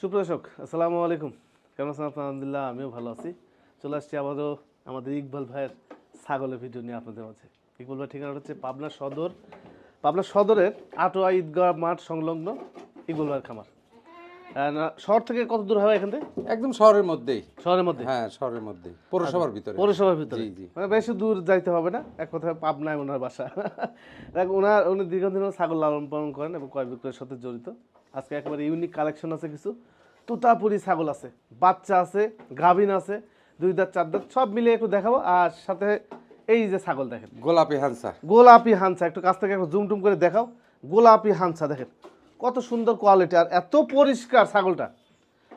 সুপ্রদর্শক আসসালামু আলাইকুম। কেমন আছেন আপনার? আলহামদুলিল্লাহ আমিও ভালো আছি। চলে আসছি আবারও আমাদের ইকবাল ভাইয়ের ছাগলের ভিডিও নিয়ে আপনাদের মাঝে। ইকবাল ভাই ঠিকানা হচ্ছে পাবনা সদর পাবনা সদরের আটোয়া ঈদগাহ মাঠ সংলগ্ন ইকবাল ভাইয়ের খামার। শহর থেকে কত দূর হবে এখান থেকে? একদম শহরের মধ্যেই। শহরের মধ্যে? হ্যাঁ শহরের মধ্যেই। পৌরসভার ভিতরে। পৌরসভার ভিতরে। মানে বেশি দূর যাইতে হবে না। এক কথায় পাবনায় ওনার বাসা। দেখ ওনার উনি দীর্ঘদিন ছাগল লালন পালন করেন এবং ক্রয় বিক্রয়ের সাথে জড়িত। আজকে একেবারে ইউনিক কালেকশন আছে কিছু। তুতাপুরি ছাগল আছে বাচ্চা আছে গাভিন আছে দুই দাঁত চার দাঁত সব মিলিয়ে একটু দেখাবো। আর সাথে এই যে ছাগল দেখেন। গোলাপি হানসা। গোলাপি হানসা একটু কাছ থেকে একটু জুম টুম করে দেখাও। গোলাপি হানসা দেখেন কত সুন্দর কোয়ালিটি আর এত পরিষ্কার ছাগলটা।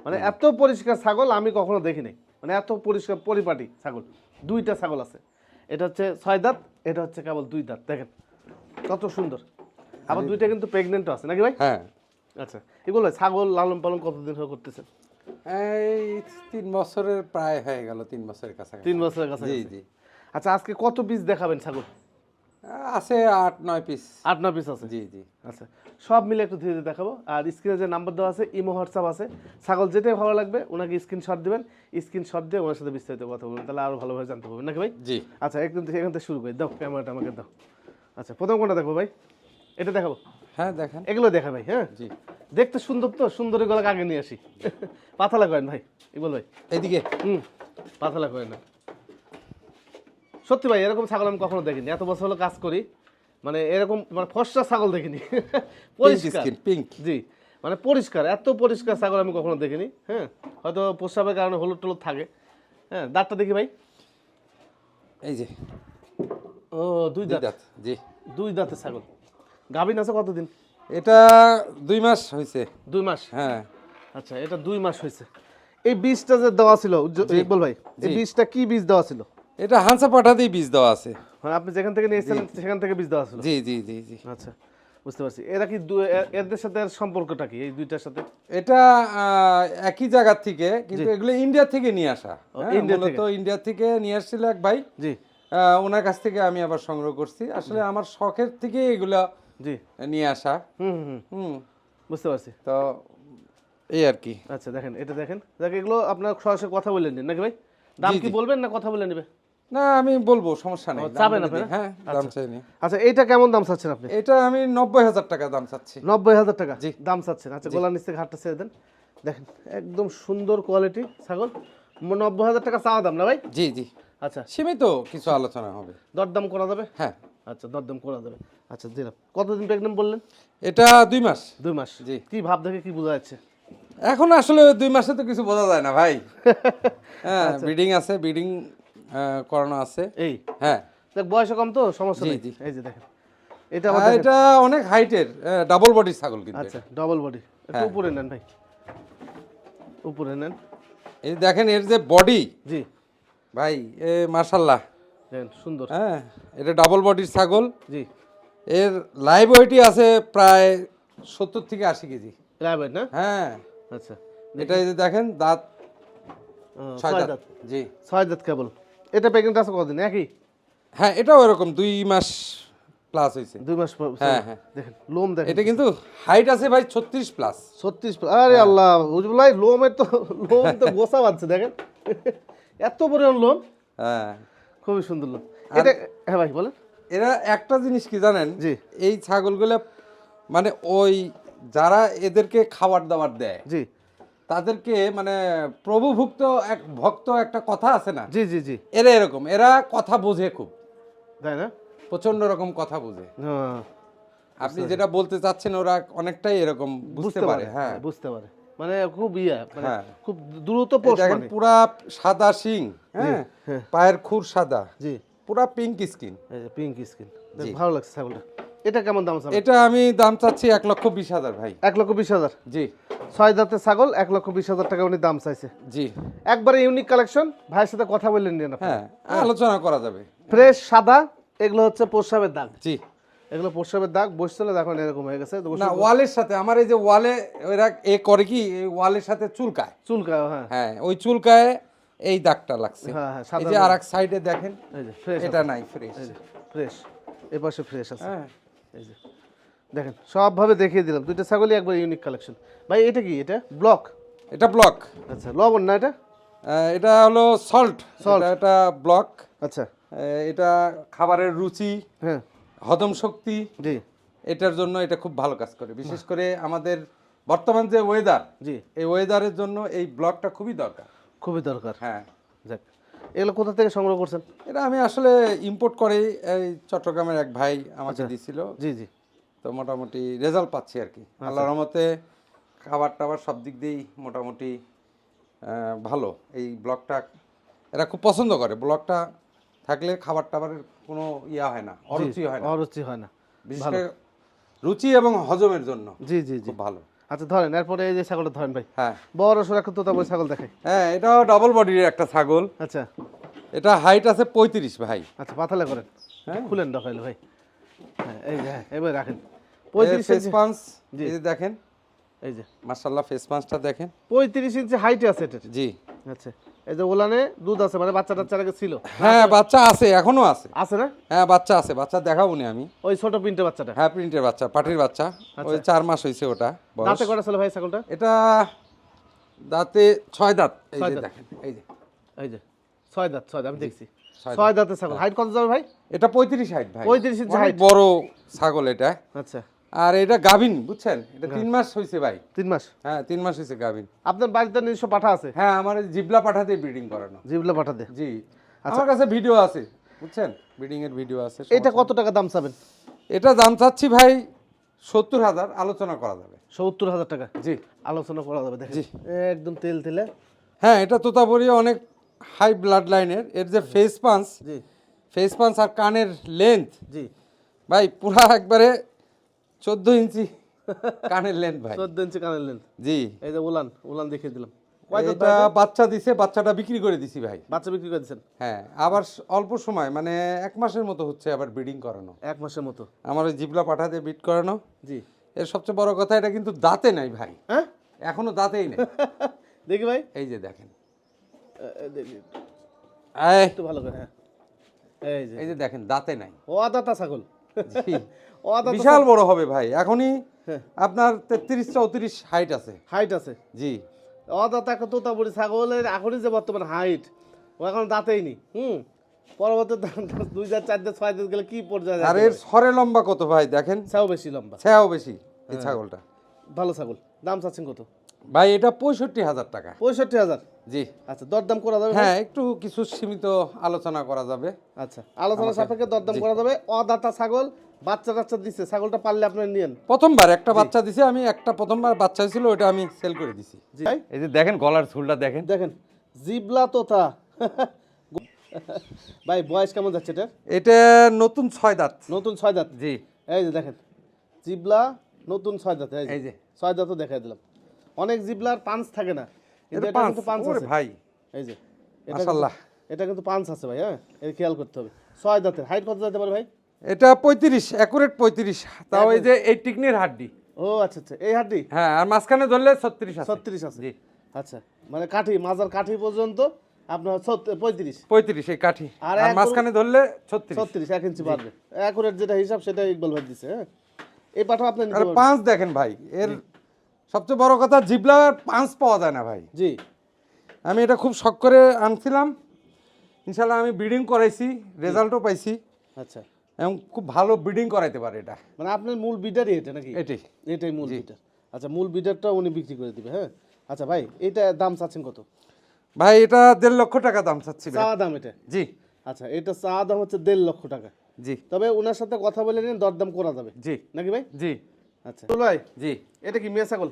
মানে এত পরিষ্কার ছাগল আমি কখনো দেখিনি। মানে এত পরিষ্কার পরিপাটি ছাগল দুইটা ছাগল আছে। এটা হচ্ছে ছয় দাঁত এটা হচ্ছে কেবল দুই দাঁত দেখেন। কত সুন্দর। আবার দুইটা কিন্তু প্রেগনেন্টও আছে নাকি ভাই? হ্যাঁ। আচ্ছা এগুলো ছাগল লালন পালন কতদিন ধরে করতেছেন? এই তিন বছরের প্রায় হয়ে গেল তিন বছরের কাছাকাছি। তিন বছরের কাছে জি জি। আচ্ছা আজকে কত পিস দেখাবেন ছাগল? আছে আট নয় পিস। আট ন পিস আছে? জি জি। আচ্ছা সব মিলে একটু ধীরে ধীরে দেখাবো। আর স্ক্রিনে যে নাম্বার দেওয়া আছে ইমো হোয়াটসঅ্যাপ আছে। ছাগল যেটাই ভালো লাগবে ওনাকে স্ক্রিনশট দিবেন। স্ক্রিনশট দিয়ে ওনার সাথে বিস্তারিত কথা বলবেন। তাহলে আরও ভালোভাবে জানতে পারবেন। নাকি ভাই? জি। আচ্ছা একদম থেকে এখান থেকে শুরু করি। দাও ক্যামেরাটা আমাকে দাও। আচ্ছা প্রথম কোনটা দেখো ভাই? এটা দেখাবো? হ্যাঁ দেখেন। এগুলো দেখা ভাই হ্যাঁ? জি। দেখতে সুন্দর তো সুন্দর এগুলো আগে নিয়ে আসি? পাথালা করেন ভাই এগুলো ভাই। এইদিকে? হুম পাথালা করেন না সত্যি ভাই এরকম ছাগল আমি কখনো দেখিনি। এত বছর হলো কাজ করি মানে এরকম মানে ফর্সা ছাগল দেখিনি। পরিষ্কার। পিঙ্ক জি মানে পরিষ্কার এত পরিষ্কার ছাগল আমি কখনো দেখিনি হ্যাঁ। হয়তো প্রস্রাবের কারণে হলুদ টলুদ থাকে হ্যাঁ। দাঁতটা দেখি ভাই। এই যে। ও দুই দাঁত জি। দুই দাঁতের ছাগল। গাভিন আছে কতদিন? এটা দুই মাস হয়েছে। দুই মাস? হ্যাঁ। আচ্ছা এটা দুই মাস হয়েছে। এই বীজটা যে দেওয়া ছিল ইকবাল ভাই এই বীজটা কি বীজ দেওয়া ছিল? এটা হানসা পাঠাতেই বীজ দেওয়া আছে। মানে আপনি যেখান থেকে নিয়েছিলেন সেখান থেকে বীজ দেওয়া ছিল? জি জি জি জি। আচ্ছা বুঝতে পারছি। এরা কি এদের সাথে এর সম্পর্কটা কি এই দুইটার সাথে? এটা একই জায়গা থেকে কিন্তু এগুলো ইন্ডিয়া থেকে নিয়ে আসা। ইন্ডিয়া মূলত ইন্ডিয়া থেকে নিয়ে আসছিল এক ভাই। জি। ওনার কাছ থেকে আমি আবার সংগ্রহ করছি। আসলে আমার শখের থেকে এগুলো জি। নিয়ে আসা। হুম হুম হুম। বুঝতে পারছি। তো এই আর কি। আচ্ছা দেখেন এটা দেখেন। দেখ এগুলো আপনার সরাসরি কথা বলে নিন নাকি ভাই? দাম কি বলবেন না কথা বলে নেবে? না আমি বলব সমস্যা নেই। চাবেন আপনি হ্যাঁ দাম চাইনি। আচ্ছা এইটা কেমন দাম চাচ্ছেন আপনি? এটা আমি নব্বই হাজার টাকা দাম চাচ্ছি। নব্বই হাজার টাকা জি। দাম চাচ্ছেন। আচ্ছা গোলার নিচ থেকে হাটটা ছেড়ে দেন। দেখেন একদম সুন্দর কোয়ালিটি ছাগল। নব্বই হাজার টাকা চাওয়া দাম না ভাই? জি জি। আচ্ছা। সীমিত কিছু আলোচনা হবে। দরদাম করা যাবে? হ্যাঁ। আচ্ছা দরদাম করা যাবে। আচ্ছা দিলাম কতদিন প্রেগনেন্ট বললেন? এটা দুই মাস। দুই মাস? জি। কি ভাব দেখে কি বোঝা যাচ্ছে? এখন আসলে দুই মাসে তো কিছু বোঝা যায় না ভাই। হ্যাঁ আচ্ছা। ব্রিডিং আছে ব্রিডিং করানো আছে। এই? হ্যাঁ। দেখ বয়স কম তো সমস্যা নেই। এই যে দেখেন এটা দেখেন। এটা অনেক হাইটের ডাবল বডির ছাগল কিন্তু আচ্ছা ডবল বডি একটু হ্যাঁ। উপরে নেন ভাই। উপরে নেন। এই দেখেন এর যে বডি জি। ভাই এ মার্শাল্লাহ সুন্দর। হ্যাঁ এটা ডাবল বডির ছাগল। জি। এর লাইভ ওয়েটই আছে প্রায় সত্তর থেকে আশি কেজি। রাইবেন না? হ্যাঁ। আচ্ছা। এটা এই যে দেখেন দাঁত ছয় দাঁত। জি। ছয় দাঁত কেবল। এটা প্রেগনেন্ট আছে কতদিন একই? হ্যাঁ এটাও এরকম দুই মাস প্লাস হয়েছে দুই মাস হ্যাঁ, হ্যাঁ। দেখেন লোম দেখেন। এটা কিন্তু হাইট আছে ভাই ছত্রিশ প্লাস ছত্রিশ আরে আল্লাহ উজবুল ভাই লোমের তো লোম তো গোসা বাঁধছে দেখেন। এত পরিমাণ লোম। হ্যাঁ। খুবই সুন্দর লোম এটা হ্যাঁ ভাই বলেন। এরা একটা জিনিস কি জানেন? জি। এই ছাগলগুলো মানে ওই যারা এদেরকে খাবার দাবার দেয় জি। তাদেরকে মানে প্রভুভুক্ত এক ভক্ত একটা কথা আছে না? জি জি জি। এরা এরকম এরা কথা বোঝে খুব। তাই না? প্রচণ্ড রকম কথা বোঝে। হ্যাঁ, আপনি যেটা বলতে চাচ্ছেন ওরা অনেকটাই এরকম বুঝতে পারে হ্যাঁ বুঝতে পারে। মানে খুব ইয়া মানে হ্যাঁ। খুব দ্রুত পোষ দেখেন মানে। পুরা সাদা শিং হ্যাঁ পায়ের খুর সাদা জি। পুরা পিঙ্ক স্কিন পিঙ্ক স্কিন ভালো লাগছে ছাগলটা। এটা কেমন দাম আছে এটা আমি দাম চাচ্ছি এক লক্ষ বিশ হাজার ভাই। এক লক্ষ বিশ হাজার? জি। ছয় দাঁতের ছাগল এক লক্ষ বিশ হাজার টাকা উনি দাম চাইছে। জি। একবারে ইউনিক কালেকশন ভাইয়ের সাথে কথা বললেন হ্যাঁ আলোচনা করা যাবে। ফ্রেশ সাদা এগুলো হচ্ছে প্রস্রাবের দাগ। জি। এগুলো প্রস্রাবের দাগ বসছিল দেখুন এরকম হয়ে গেছে। না ওয়ালের সাথে আমার এই যে ওয়ালে এরা এ করে কি? এই ওয়ালের সাথে চুলকায়। চুলকায় হ্যাঁ। হ্যাঁ ওই চুলকায় এই দাগটা লাগছে। হ্যাঁ হ্যাঁ এই যে আর এক সাইডে দেখেন এটা নাই ফ্রেশ ফ্রেশ এ পাশে ফ্রেশ আছে। হ্যাঁ। এই যে দেখেন সবভাবে দেখিয়ে দিলাম। দুইটা ছাগলই একবার ইউনিক কালেকশন ভাই এটা কি? এটা ব্লক এটা ব্লক আচ্ছা লবণ না এটা? এটা হলো সল্ট. এটা এটা ব্লক আচ্ছা। এটা খাবারের রুচি। হ্যাঁ। হজম শক্তি জি। এটার জন্য এটা খুব ভালো কাজ করে। বিশেষ করে আমাদের বর্তমান যে ওয়েদার জি। এই ওয়েদারের জন্য এই ব্লকটা খুবই দরকার। খুবই দরকার। হ্যাঁ। যাক এগুলো কোথা থেকে সংগ্রহ করছেন? এটা আমি আসলে ইম্পোর্ট করে এই চট্টগ্রামের এক ভাই আমাকে দিছিল। জি জি। তো মোটামুটি রেজাল্ট পাচ্ছি আর কি। আল্লাহর রহমতে খাবার টাবার সব দিক দিয়েই মোটামুটি ভালো। এই ব্লকটা এরা খুব পছন্দ করে। ব্লকটা থাকলে খাবার টাবারের কোনো ইয়া হয় না অরুচি হয় না। অরুচি হয় না। বিশেষ করে রুচি এবং হজমের জন্য জি জি জি। ভালো। আচ্ছা ধরেন এরপরে এই যে ছাগলটা ধরেন ভাই। হ্যাঁ। বড় সর একটা তোতাপুরি ছাগল দেখাই। হ্যাঁ এটাও ডাবল বডির একটা ছাগল। আচ্ছা। এটা হাইট আছে পঁয়ত্রিশ ভাই। আচ্ছা পাতালে করেন। হ্যাঁ। খুলেন দেখাইলো ভাই। হ্যাঁ এই যে হ্যাঁ এবার রাখেন। পঁয়ত্রিশ ফেস ইঞ্চি পাঞ্চ জি। এই যে দেখেন। এই যে। মার্শাল্লাহ ফেস পাঞ্চটা দেখেন। পঁয়ত্রিশ ইঞ্চি হাইটে আছে এটা জি। আচ্ছা। এই যে ওলানে দুধ আছে মানে বাচ্চা টাচ্চার আগে ছিল। হ্যাঁ বাচ্চা আছে এখনও আছে। আছে না? হ্যাঁ বাচ্চা আছে বাচ্চা দেখাবো নি আমি। ওই ছোট পিনটে বাচ্চাটা? হ্যাঁ প্রিন্টের বাচ্চা পাটির বাচ্চা। ওই চার মাস হয়েছে ওটা। দাঁতে কটা ছিল ভাই ছাগলটা? এটা দাঁতে ছয় দাঁত। এই যে দেখেন এই যে। এই যে ছয় দাঁত ছয় দাঁত আমি দেখছি। ছয় দাঁতের ছাগল। হাইট কত যাবে ভাই? এটা পঁয়ত্রিশ হাইট ভাই। 35 ইঞ্চি অনেক height। বড় ছাগল এটা। আচ্ছা। আর এটা গাভিন বুঝছেন? এটা তিন মাস হয়েছে ভাই। তিন মাস? হ্যাঁ তিন মাস হয়েছে গাভিন। আপনার বাড়িতে নিজস্ব পাঠা আছে? হ্যাঁ আমার জিবলা পাঠাতে ব্রিডিং করানো। জিবলা পাঠাতে? জি। আমার কাছে ভিডিও আছে বুঝছেন? ব্রিডিং এর ভিডিও আছে এটা কত টাকা দাম চাবেন? এটা দাম চাচ্ছি ভাই সত্তর হাজার আলোচনা করা যাবে। সত্তর হাজার টাকা? জি। আলোচনা করা যাবে দেখেন। একদম তেল তেলে। হ্যাঁ এটা তোতাপুরি অনেক হাই ব্লাড লাইনের এর। যে ফেস পাঞ্চ জি। ফেস পাঞ্চ আর কানের লেন্থ জি। ভাই পুরা একবারে চোদ্দ ইঞ্চি কানের লেন্থ ভাই। চোদ্দ ইঞ্চি কানের লেন জি। এই যে উলান উলান দেখিয়ে দিলাম। এটা বাচ্চা দিছে বাচ্চাটা বিক্রি করে দিছি ভাই। বাচ্চা বিক্রি করে দিচ্ছেন হ্যাঁ আবার অল্প সময় মানে এক মাসের মতো হচ্ছে আবার ব্রিডিং করানো। এক মাসের মতো। আমার ওই জিবলা পাঠাতে বিট করানো। জি। এর সবচেয়ে বড় কথা এটা কিন্তু দাঁতে নাই ভাই। হ্যাঁ? এখনও দাঁতেই নেই। দেখি ভাই। এই যে দেখেন। একটু ভালো করে হ্যাঁ। এই যে। এই যে দেখেন দাঁতে নাই। ও আদাতা ছাগল। বিশাল বড় হবে ভাই। এখনই হ্যাঁ। আপনার তেত্রিশ চৌত্রিশ হাইট আছে। হাইট আছে। জি। অদাতা একটা তোতাপুরি ছাগলের এখনই যে বর্তমান হাইট ও এখন দাঁতেই নি হুম? পরবর্তী দুই হাজার চার হাজার ছয় হাজার গেলে কি পর্যায়ে আর এর সরে লম্বা কত ভাই দেখেন? ছাও বেশি লম্বা। ছায়াও বেশি হ্যাঁ। এই ছাগলটা। ভালো ছাগল। দাম চাচ্ছেন কত? ভাই এটা পঁয়ষট্টি হাজার টাকা। পঁয়ষট্টি হাজার? জি। আচ্ছা দরদাম করা যাবে হ্যাঁ একটু কিছু সীমিত আলোচনা করা যাবে। আচ্ছা আলোচনা সাপেক্ষে দরদাম করা যাবে। অদাতা ছাগল বাচ্চা টাচ্চা দিচ্ছে ছাগলটা পারলে আপনার নিয়েন। প্রথমবার একটা বাচ্চা দিছে আমি একটা প্রথমবার বাচ্চা ছিল ওটা আমি সেল করে দিছি। জি। ভাই এই যে দেখেন গলার ঝুলটা দেখেন। দেখেন জিবলা তোতা ভাই বয়স কেমন যাচ্ছে এটা এটা নতুন ছয় দাঁত। নতুন ছয় দাঁত? জি। এই যে দেখেন জিবলা নতুন ছয় দাঁত এই যে। ছয় দাঁতও দেখাই দিলাম। অনেক জিবলার পাঁচ থাকে না এটা এটা কিন্তু পাঁচ ওরে আছে। ভাই। এই যে এটা মাশাআল্লাহ। এটা কিন্তু পাঁচ আছে ভাই হ্যাঁ? এটা খেয়াল করতে হবে। ছয় দাঁতের হাইট কত যেতে পারে ভাই? এটা পঁয়ত্রিশ অ্যাকুরেট পঁয়ত্রিশ। তাও এই যে এই টিকনির হাড্ডি। ও আচ্ছা আচ্ছা। এই হাড্ডি? হ্যাঁ আর মাঝখানে ধরলে ছত্রিশ ছত্রিশ আছে। জি। আচ্ছা মানে কাঠি মাজার কাঠি পর্যন্ত আপনার পঁয়ত্রিশ। পঁয়ত্রিশ এই কাঠি। আর মাঝখানে ধরলে ছত্রিশ। ছত্রিশ এক ইঞ্চি বাড়বে। অ্যাকুরেট যেটা হিসাব সেটা ইকবাল ভাই দিচ্ছে হ্যাঁ? এই পাঠা আপনি। পাঁচ দেখেন ভাই এর সবচেয়ে বড় কথা জিবলা পাঁচ পাওয়া যায় না ভাই। জি। আমি এটা খুব শখ করে আনছিলাম। ইনশাল্লাহ আমি ব্রিডিং করাইছি রেজাল্টও পাইছি। আচ্ছা। এবং খুব ভালো ব্রিডিং করাইতে পারে এটা। মানে আপনার মূল বিডারই এটা নাকি? এটাই। এটাই মূল বিডার আচ্ছা মূল বিডারটা উনি বিক্রি করে দিবে হ্যাঁ? আচ্ছা ভাই এটা দাম চাচ্ছেন কত? ভাই এটা দেড় লক্ষ টাকা দাম চাচ্ছি ভাই। চা দাম এটা? জি। আচ্ছা এটা চা দাম হচ্ছে দেড় লক্ষ টাকা। জি। তবে ওনার সাথে কথা বলে নিন দরদাম করা যাবে। জি। নাকি ভাই? জি। আচ্ছা। তো ভাই জি। এটা কি মেয়ে ছাগল?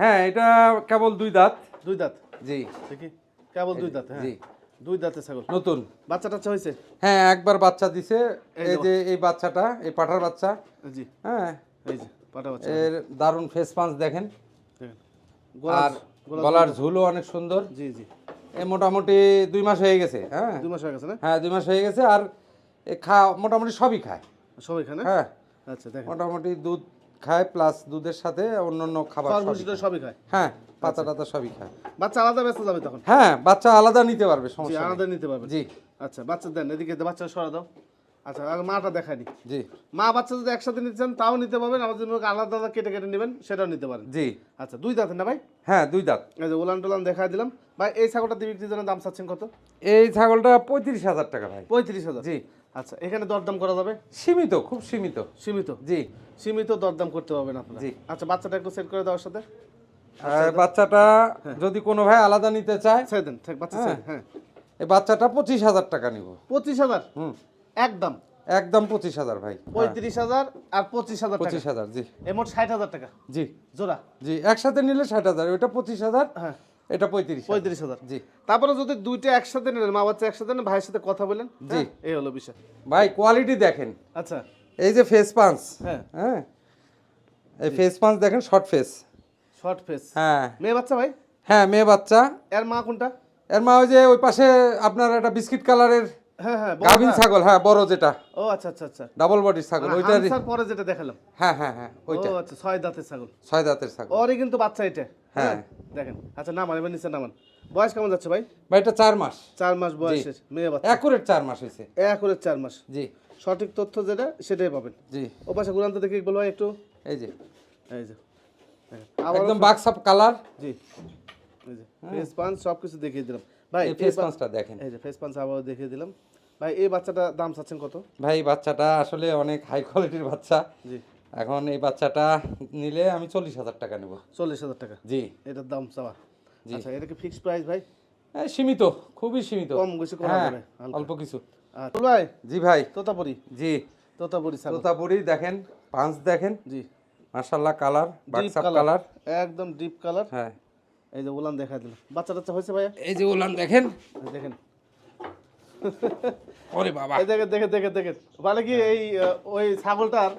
হ্যাঁ এটা কেবল দুই দাঁত। দুই দাঁত? জি। কেবল দুই দাঁত হ্যাঁ। জি। দুই দাঁতের ছাগল। নতুন। বাচ্চা টাচ্চা হয়েছে? হ্যাঁ একবার বাচ্চা দিছে। এই যে- এই বাচ্চাটা এই পাঠার বাচ্চা। জি। হ্যাঁ। এই যে পাটা বাচ্চা। এর দারুণ ফেস পাঞ্চ দেখেন। আর গলার ঝুলও অনেক সুন্দর। জি জি। এ মোটামুটি দুই মাস হয়ে গেছে হ্যাঁ। দুই মাস হয়ে গেছে না? হ্যাঁ দুই মাস হয়ে গেছে। আর এ খা মোটামুটি সবই খায়। সব এখানে হ্যাঁ। আচ্ছা দেখেন। মোটামুটি দুধ খায় প্লাস দুধের সাথে অন্যান্য খাবার সবই খায়। সবই খায়। হ্যাঁ পাতা টাতা সবই খায়। বাচ্চা আলাদা ব্যস্ত যাবে তখন? হ্যাঁ বাচ্চা আলাদা নিতে পারবে সমস্যা আলাদা নিতে পারবে। জি। আচ্ছা বাচ্চা দেন এদিকে বাচ্চা সরা দাও। আচ্ছা আর মাটা দেখায়নি। জি। মা বাচ্চা যদি একসাথে নিতে চান তাও নিতে পারবেন। আবার যদি আলাদা আলাদা কেটে কেটে নেবেন সেটাও নিতে পারেন। জি। আচ্ছা দুই দাঁতের না ভাই? হ্যাঁ দুই দাঁত। এই যে উলান টুলান দেখাই দিলাম। ভাই এই ছাগলটা বিক্রির জন্য দাম চাচ্ছেন কত? এই ছাগলটা পঁয়ত্রিশ হাজার টাকা ভাই। পঁয়ত্রিশ হাজার। জি। আচ্ছা এখানে দরদাম করা যাবে? সীমিত খুব সীমিত। সীমিত? জি। সীমিত দরদাম করতে পারবেন আপনারা? জি। আচ্ছা বাচ্চাটা একটু সেট করে দেওয়ার সাথে। বাচ্চাটা যদি কোনো ভাই আলাদা নিতে চায় ছেড়ে দেন ঠিক বাচ্চা ছেড়ে হ্যাঁ। এই বাচ্চাটা পঁচিশ হাজার টাকা নিব। পঁচিশ হাজার? হুম। একদম? একদম পঁচিশ হাজার ভাই। পঁয়ত্রিশ হাজার আর পঁচিশ হাজার টাকা। পঁচিশ হাজার জি। এই মোট ষাট হাজার টাকা। জি। জোড়া? জি একসাথে নিলে ষাট হাজার ওইটা পঁচিশ হাজার। হ্যাঁ। এটা পঁয়ত্রিশ পঁয়ত্রিশ হাজার। জি। তারপরে যদি দুইটা একসাথে নিলেন মা বাচ্চা একসাথে নেন ভাইয়ের সাথে কথা বলেন জি। হ্যাঁ, এই হলো বিষয়। ভাই কোয়ালিটি দেখেন। আচ্ছা। এই যে ফেস পাঞ্চ হ্যাঁ। হ্যাঁ? এই ফেস পাঞ্চ দেখেন শর্ট ফেস শর্ট ফেস হ্যাঁ। মেয়ে বাচ্চা ভাই? হ্যাঁ মেয়ে বাচ্চা। এর মা কোনটা? এর মা ওই যে ওই পাশে আপনার একটা বিস্কিট কালারের গাভিন না? ছাগল হ্যাঁ বড় যেটা। ও আচ্ছা আচ্ছা আচ্ছা। ডাবল বডির ছাগল মানে ওইটা হামসার পরে যেটা দেখালাম। হ্যাঁ হ্যাঁ হ্যাঁ ওইটা। ও আচ্ছা ছয় দাঁতের ছাগল। ছয় দাঁতের ছাগল। ওরই কিন্তু বাচ্চা এটা। হ্যাঁ। হ্যাঁ। দেখেন। আচ্ছা নামান এবার নিচে নামান। বয়স কেমন যাচ্ছে ভাই? ভাই এটা চার মাস। চার মাস বয়সের মেয়ে বাচ্চা। অ্যাকুরেট চার মাস হয়েছে। এক করে চার মাস। জি। সঠিক তথ্য যেটা সেটাই পাবেন। জি। ও পাশে গুলান্ত দেখে বলব ভাই একটু। এই যে। এই যে একদম বাক্সাপ কালার। জি। এই যে ফেস সব কিছু দেখিয়ে দিলাম। ভাই এই ফেস পাঞ্চটা দেখেন। এই যে ফেস পাঞ্চ আবার দেখিয়ে দিলাম। ভাই এই বাচ্চাটা দাম চাচ্ছেন কত? ভাই বাচ্চাটা আসলে অনেক হাই কোয়ালিটির বাচ্চা। জি। এখন এই বাচ্চাটা নিলে আমি চল্লিশ হাজার টাকা নেব। চল্লিশ হাজার টাকা? জি। এটার দাম চাওয়া? আচ্ছা এটা কি ফিক্সড প্রাইস ভাই? সীমিত খুবই সীমিত। কম করা হ্যাঁ, যাবে অল্প কিছু। আচ্ছা ভাই? জি ভাই। তোতাপুরি? জি। তোতাপুরি তোতাপুরি দেখেন পাঁচ দেখেন। জি। মার্শাল্লাহ কালার বাক্সাপ কালার একদম ডিপ কালার হ্যাঁ। এই যে উলান দেখা দিলাম বাচ্চা টাচ্চা হয়েছে ভাইয়া? এই যে উলান দেখেন। দেখেন। ওরে বাবা। এই দেখেন দেখেন দেখেন দেখেন। মানে কি এই ওই ছাগলটার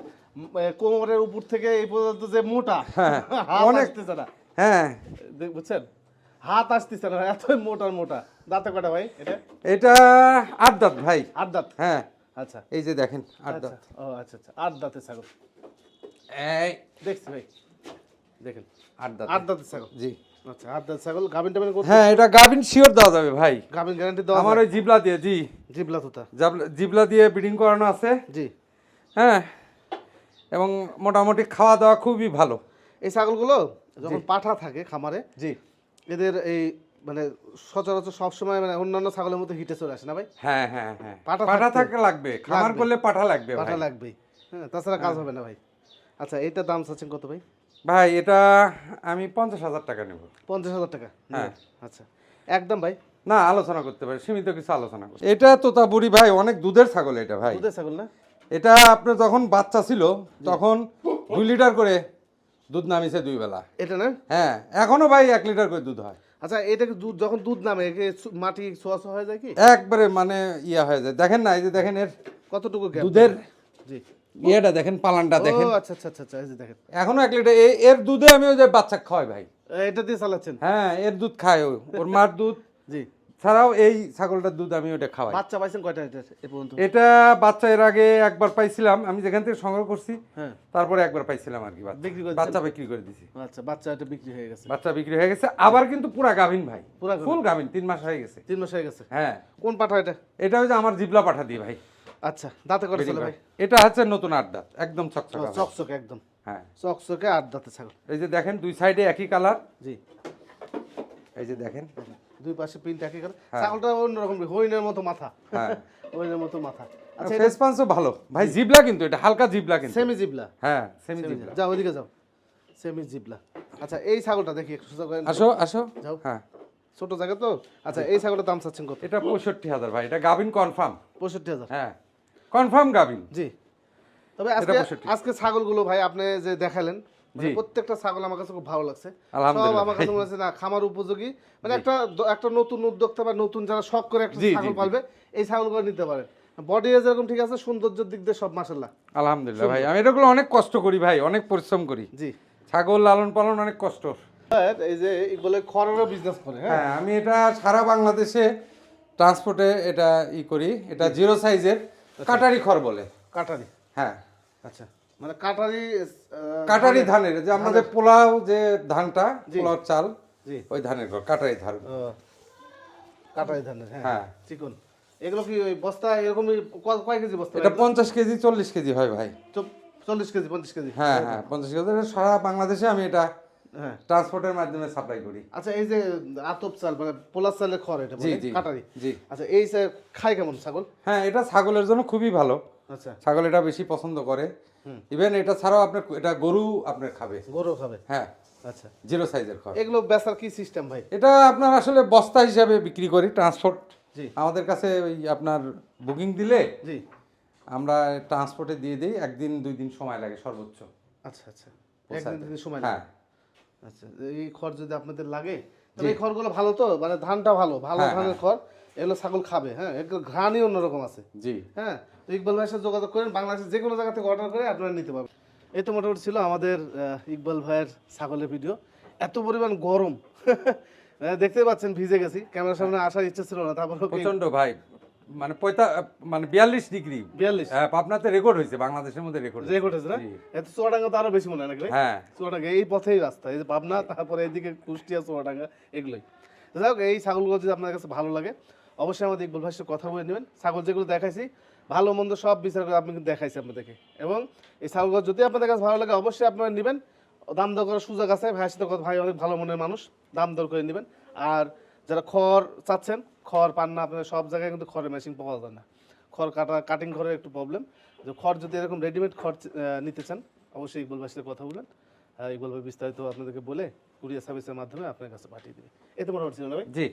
কোমরের উপর থেকে এই পর্যন্ত যে মোটা হাত অনেক- না। হ্যাঁ। দেখ- বুঝছেন? হাত আসতেছে না এত মোটা মোটা। দাঁতে কটা ভাই এটা? এটা আট দাঁত ভাই। আট দাঁত? হ্যাঁ। আচ্ছা। এই যে দেখেন আট আচ্ছা। দাঁত। ও আচ্ছা আচ্ছা। আট দাঁতের ছাগল। এই। দেখছি ভাই। দেখেন। আট দাঁত। আট দাঁতের ছাগল। জি। আচ্ছা দাঁতের ছাগল টাভিন হ্যাঁ এটা শিওর দেওয়া যাবে ভাই। গ্যারান্টি দেওয়া আমার ওই জিবলা দিয়ে জি। জিবলা তোতা। জাবলা- জিবলা দিয়ে ব্রিডিং করানো আছে। জি। হ্যাঁ এবং মোটামুটি খাওয়া দাওয়া খুবই ভালো। এই ছাগলগুলো যখন পাঠা থাকে খামারে জি। এদের এই মানে সচরাচর সবসময় মানে অন্যান্য ছাগলের মতো হিটে চলে আসে না ভাই? হ্যাঁ হ্যাঁ হ্যাঁ। পাঠা পাঠা থাকলে লাগবে। খামার করলে পাঠা লাগবে পাঠা হ্যাঁ তাছাড়া কাজ হবে না ভাই। আচ্ছা এইটার দাম চাচ্ছেন কত ভাই? ভাই এটা আমি পঞ্চাশ হাজার টাকা নেব। পঞ্চাশ হাজার টাকা? হ্যাঁ। আচ্ছা। একদম ভাই? না আলোচনা করতে পারি সীমিত কিছু আলোচনা করতে এটা তোতাবুড়ি ভাই অনেক দুধের ছাগল এটা ভাই। দুধের ছাগল না? এটা আপনার যখন বাচ্চা ছিল তখন দুই লিটার করে দুধ নামিছে দুই বেলা। এটা না? হ্যাঁ এখনও ভাই এক লিটার করে দুধ হয়। আচ্ছা এটা দুধ যখন দুধ নামে মাটি ছোঁয়া ছোঁয়া হয়ে যায় কি? একবারে মানে ইয়া হয়ে যায়। দেখেন না এই যে দেখেন এর কতটুকু দুধের জি। ইয়েটা দেখেন পালানটা দেখেন। আচ্ছা আচ্ছা আচ্ছা আচ্ছা এই যে দেখেন। এখনও এক লিটার এর দুধে আমি ওই যে বাচ্চা খাওয়াই ভাই। এটা দিয়ে চালাচ্ছেন? হ্যাঁ এর দুধ খায় ওর মার দুধ। জি। ছাড়াও এই ছাগলটার দুধ আমি ওটা খাওয়াই। বাচ্চা পাইছেন কয়টা এটা এ পর্যন্ত? এটা বাচ্চা এর আগে একবার পাইছিলাম। আমি যেখান থেকে সংগ্রহ করছি হ্যাঁ। তারপরে একবার পাইছিলাম আর কি বাচ্চা। বিক্রি করে বাচ্চা বিক্রি করে দিছি। আচ্ছা বাচ্চা এটা বিক্রি হয়ে গেছে। বাচ্চা বিক্রি হয়ে গেছে। আবার কিন্তু পুরা গাভিন ভাই। পুরা। ফুল গাভিন তিন মাস হয়ে গেছে। তিন মাস হয়ে গেছে। হ্যাঁ। কোন পাঠা এটা? এটা হচ্ছে আমার জিবলা পাঠা দিয়ে ভাই। আচ্ছা দাঁতে করে ভাই। এটা হচ্ছে নতুন আড্ডা একদম ও, চকচকা। চকচকে একদম। হ্যাঁ। চকচকে আট দাঁতে ছাগল। এই যে দেখেন দুই সাইডে একই কালার। জি। এই যে দেখেন। দুই পাশে প্রিন্ট একই করে হ্যাঁ। ছাগলটা অন্যরকম হরিণের মতো মাথা। হ্যাঁ। হরিণের মতো মাথা। আচ্ছা ভালো। ভাই জিবলা কিন্তু এটা হালকা জিবলা কিন্তু। সেমি জিবলা। হ্যাঁ সেমি জিবলা। যাও ওইদিকে যাও। সেমি জিবলা। আচ্ছা এই ছাগলটা দেখি একটু আসো আসো। যাও। হ্যাঁ। ছোট জায়গা তো? আচ্ছা এই ছাগলটার দাম চাচ্ছেন কত? এটা পঁয়ষট্টি হাজার ভাই এটা গাভিন কনফার্ম পঁয়ষট্টি হাজার। হ্যাঁ। কনফার্ম গাভিন জি। তবে আজকে 65 আজকে ছাগলগুলো ভাই আপনি যে দেখালেন মানে প্রত্যেকটা ছাগল আমার কাছে খুব ভালো লাগছে। সব আমার কাছে মনে হচ্ছে না খামার উপযোগী। মানে একটা একটা নতুন উদ্যোক্তা বা নতুন যারা শখ করে একটা ছাগল পালবে এই ছাগলগুলো নিতে পারেন। বডি যেরকম ঠিক আছে সৌন্দর্যের দিক দিয়ে সব মাসাল্লাহ আলহামদুলিল্লাহ ভাই। আমি এটাগুলো অনেক কষ্ট করি ভাই অনেক পরিশ্রম করি। জি। ছাগল লালন পালন অনেক কষ্ট। এই যে বলে খড়েরও বিজনেস করে হ্যাঁ? হ্যাঁ আমি এটা সারা বাংলাদেশে ট্রান্সপোর্টে এটা ই করি। এটা জিরো সাইজের কাটারি খড় বলে। কাটারি? হ্যাঁ। আচ্ছা। মানে কাটারি কাটারি ধানের যে আমরা যে পোলাও যে ধানটা। পোলাও চাল ওই ধানের খড় কাটারি ধান। কাটারি ধানের হ্যাঁ। হ্যাঁ। চিকন। এগুলো কি ওই বস্তা এরকমই কয় কেজি বস্তা এটা পঞ্চাশ কেজি চল্লিশ কেজি হয় ভাই। চল্লিশ কেজি পঞ্চাশ কেজি। হ্যাঁ হ্যাঁ পঞ্চাশ কেজি। সারা বাংলাদেশে আমি এটা হ্যাঁ। ট্রান্সপোর্টের মাধ্যমে সাপ্লাই করি। আচ্ছা এই যে আতপ চাল মানে পোলার চালের খড় এটা জি কাটারি। জি। আচ্ছা এই খায় কেমন ছাগল? হ্যাঁ এটা ছাগলের জন্য খুবই ভালো। আচ্ছা। ছাগল এটা বেশি পছন্দ করে। ইভেন এটা ছাড়াও আপনার এটা গরু আপনার খাবে। গরু খাবে? হ্যাঁ। আচ্ছা। জিরো সাইজের খড়। এগুলো বেচার কি সিস্টেম ভাই? এটা আপনার আসলে বস্তা হিসাবে বিক্রি করি ট্রান্সপোর্ট জি। আমাদের কাছে ওই আপনার বুকিং দিলে জি। আমরা ট্রান্সপোর্টে দিয়ে দিই একদিন দুই দিন সময় লাগে সর্বোচ্চ। আচ্ছা আচ্ছা। একদিন দুদিন সময় হ্যাঁ। লাগে আচ্ছা এই খড় যদি আপনাদের লাগে তবে এই খড়গুলো ভালো তো? মানে ধানটা ভালো ভালো হ্যাঁ, ধানের খড়। এগুলো ছাগল খাবে হ্যাঁ? এগুলো ঘ্রাণই অন্যরকম আছে। জি। হ্যাঁ? তো ইকবাল ভাইয়ের সাথে যোগাযোগ করেন বাংলাদেশের যে কোনো জায়গা থেকে অর্ডার করে আপনারা নিতে পারবেন। এই তো মোটামুটি ছিল আমাদের ইকবাল ভাইয়ের ছাগলের ভিডিও এত পরিমাণ গরম। আহ, দেখতে পাচ্ছেন ভিজে গেছি। ক্যামেরার সামনে আসার ইচ্ছা ছিল না তারপর প্রচণ্ড ভাই মানে পঁয়তা মানে বিয়াল্লিশ ডিগ্রি। বিয়াল্লিশ। হ্যাঁ পাবনাতে রেকর্ড হয়েছে বাংলাদেশের মধ্যে রেকর্ড রেকর্ড হয়েছে না? এত চুয়াডাঙ্গা তো আরও বেশি মনে হয় নাকি হ্যাঁ। চুয়াডাঙ্গা এই পথেই রাস্তা এই যে পাবনা তারপরে এইদিকে কুষ্টিয়া চুয়াডাঙ্গা এগুলোই। যাই হোক এই ছাগলগুলো যদি আপনার কাছে ভালো লাগে অবশ্যই আমাদের ইকবাল ভাইয়ের কথা বলে নেবেন। ছাগল যেগুলো দেখাইছি ভালো মন্দ সব বিচার করে আপনি কিন্তু দেখাইছি আপনাদেরকে। এবং এই ছাগলগুলো যদি আপনাদের কাছে ভালো লাগে অবশ্যই আপনারা নেবেন। দাম দর করার সুযোগ আছে ভাইয়ের সাথে ভাই অনেক ভালো মনের মানুষ দাম দর করে নেবেন। আর যারা খড় চাচ্ছেন, খড় পান না আপনার সব জায়গায় কিন্তু খড়ের মেশিন পাওয়া যায় না। খড় কাটা কাটিং খড়ের একটু প্রবলেম যে খড় যদি এরকম রেডিমেড খড় নিতে চান, অবশ্যই ইকবাল সাথে কথা বলেন ইকবাল ভাই বিস্তারিত আপনাদেরকে বলে কুরিয়ার সার্ভিসের মাধ্যমে আপনার কাছে পাঠিয়ে দেবে। এতে মনে ছিল না ভাই? জি।